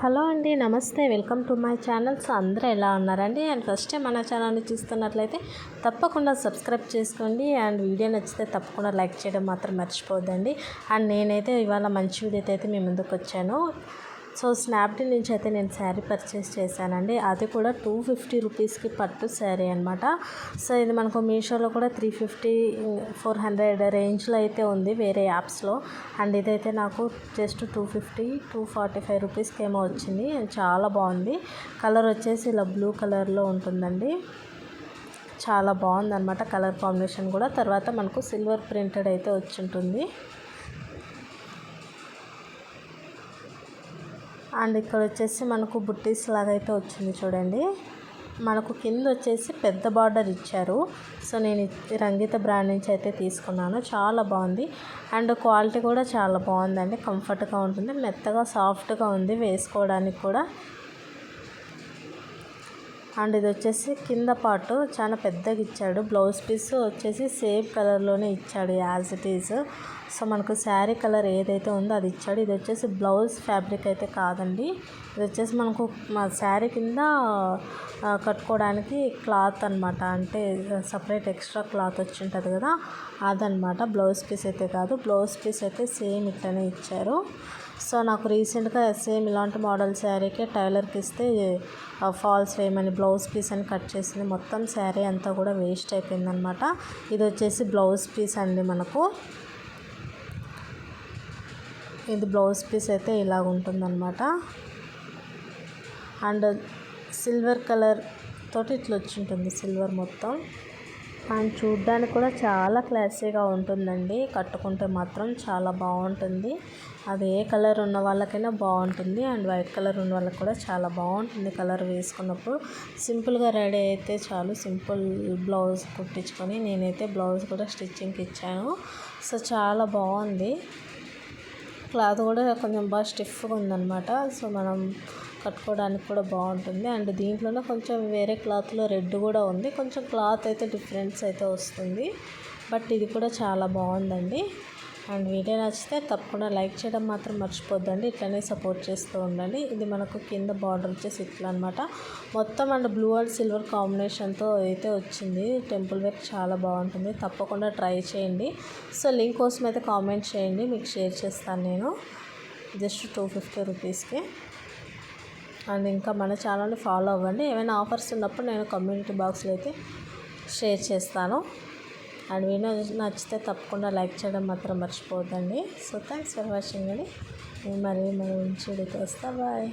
Hello అండి నమస్తే. Welcome to my channels అందరూ ఎలా ఉన్నారండి? అండ్ ఫస్ట్ టైం మన ఛానల్ని చూస్తున్నట్లయితే తప్పకుండా సబ్స్క్రైబ్ చేసుకోండి. అండ్ వీడియో నచ్చితే తప్పకుండా లైక్ చేయడం మాత్రం మర్చిపోద్దండి అండ్ నేనైతే ఇవాళ మంచి వీడియోతో అయితే మీ ముందుకు వచ్చాను. సో స్నాప్డీల్ నుంచి అయితే నేను శారీ పర్చేస్ చేశానండి. అది కూడా టూ ఫిఫ్టీ రూపీస్కి పట్టు శారీ అనమాట సో ఇది మనకు మీషోలో కూడా త్రీ ఫిఫ్టీ ఫోర్ హండ్రెడ్ రేంజ్లో అయితే ఉంది వేరే యాప్స్లో అండ్ ఇదైతే నాకు just two fifty two forty five రూపీస్కి ఏమో వచ్చింది. చాలా బాగుంది. కలర్ వచ్చేసి ఇలా బ్లూ కలర్లో ఉంటుందండి. చాలా బాగుందన్నమాట కలర్ కాంబినేషన్ కూడా. తర్వాత మనకు సిల్వర్ ప్రింటెడ్ అయితే వచ్చి ఉంటుంది అండ్ ఇక్కడ వచ్చేసి మనకు బుట్టీస్ లాగా అయితే వచ్చింది చూడండి. మనకు కింద వచ్చేసి పెద్ద బార్డర్ ఇచ్చారు. సో నేను రంగిత బ్రాండ్ నుంచి అయితే తీసుకున్నాను. చాలా బాగుంది. అండ్ క్వాలిటీ కూడా చాలా బాగుందండి. కంఫర్ట్గా ఉంటుంది. మెత్తగా సాఫ్ట్గా ఉంది వేసుకోవడానికి కూడా. అండ్ ఇది వచ్చేసి కింద పార్ట్ చాలా పెద్దగా ఇచ్చాడు. బ్లౌజ్ పీస్ వచ్చేసి సేమ్ కలర్లోనే ఇచ్చాడు యాజ్ ఇట్ ఈజ్. సో మనకు శారీ కలర్ ఏదైతే ఉందో అది ఇచ్చాడు. ఇది వచ్చేసి బ్లౌజ్ ఫ్యాబ్రిక్ అయితే కాదండి. ఇది వచ్చేసి మనకు మా శారీ కింద కట్టుకోవడానికి క్లాత్ అనమాట అంటే సపరేట్ ఎక్స్ట్రా క్లాత్ వచ్చి ఉంటుంది కదా అదనమాట బ్లౌజ్ పీస్ అయితే కాదు. బ్లౌజ్ పీస్ అయితే సేమ్ ఇట్లనే ఇచ్చారు. సో నాకు రీసెంట్గా సేమ్ ఇలాంటి మోడల్ శారీకి టైలర్కి ఇస్తే ఫాల్స్ వేయమని బ్లౌజ్ పీస్ అని కట్ చేసింది. మొత్తం శారీ అంతా కూడా వేస్ట్ అయిపోయిందనమాట. ఇది వచ్చేసి బ్లౌజ్ పీస్ అండి మనకు. ఇది బ్లౌజ్ పీస్ అయితే ఇలాగ ఉంటుందన్నమాట అండ్ సిల్వర్ కలర్ తోటి ఇట్లా వచ్చి ఉంటుంది సిల్వర్ మొత్తం. అండ్ చూడ్డానికి కూడా చాలా క్లాసీగా ఉంటుందండి. కట్టుకుంటే మాత్రం చాలా బాగుంటుంది. అది ఏ కలర్ ఉన్న వాళ్ళకైనా బాగుంటుంది. అండ్ వైట్ కలర్ ఉన్న వాళ్ళకి కూడా చాలా బాగుంటుంది కలర్ వేసుకున్నప్పుడు. సింపుల్గా రెడీ అయితే చాలు. సింపుల్ బ్లౌజ్ కుట్టించుకొని నేనైతే బ్లౌజ్ కూడా స్టిచ్చింగ్కి ఇచ్చాను. సో చాలా బాగుంది. క్లాత్ కూడా కొంచెం బాగా స్టిఫ్గా ఉందన్నమాట. సో మనం కట్టుకోవడానికి కూడా బాగుంటుంది. అండ్ దీంట్లోనే కొంచెం వేరే క్లాత్లో రెడ్ కూడా ఉంది. కొంచెం క్లాత్ అయితే డిఫరెన్స్ అయితే వస్తుంది. బట్ ఇది కూడా చాలా బాగుందండి. అండ్ వీడియో నచ్చితే తప్పకుండా లైక్ చేయడం మాత్రం మర్చిపోద్దండి. ఇట్లనే సపోర్ట్ చేస్తూ ఉండండి. ఇది మనకు కింద బార్డర్ వచ్చేసి ఇట్లా అనమాట మొత్తం అండ్ బ్లూ అండ్ సిల్వర్ కాంబినేషన్తో అయితే వచ్చింది. టెంపుల్ వేర్ చాలా బాగుంటుంది. తప్పకుండా ట్రై చేయండి. సో లింక్ కోసం అయితే కామెంట్ చేయండి. మీకు షేర్ చేస్తాను నేను. జస్ట్ టూ ఫిఫ్టీ రూపీస్కి. అండ్ ఇంకా మన ఛానల్ని ఫాలో అవ్వండి. ఏమైనా ఆఫర్స్ ఉన్నప్పుడు నేను కమ్యూనిటీ బాక్స్లో అయితే షేర్ చేస్తాను. అండ్ వీడియో నచ్చితే తప్పకుండా లైక్ చేయడం మాత్రం మర్చిపోవద్దండి. సో థ్యాంక్స్ ఫర్ వాచింగ్ అండి. మరి మంచి వీడియోతో వస్తా. బాయ్.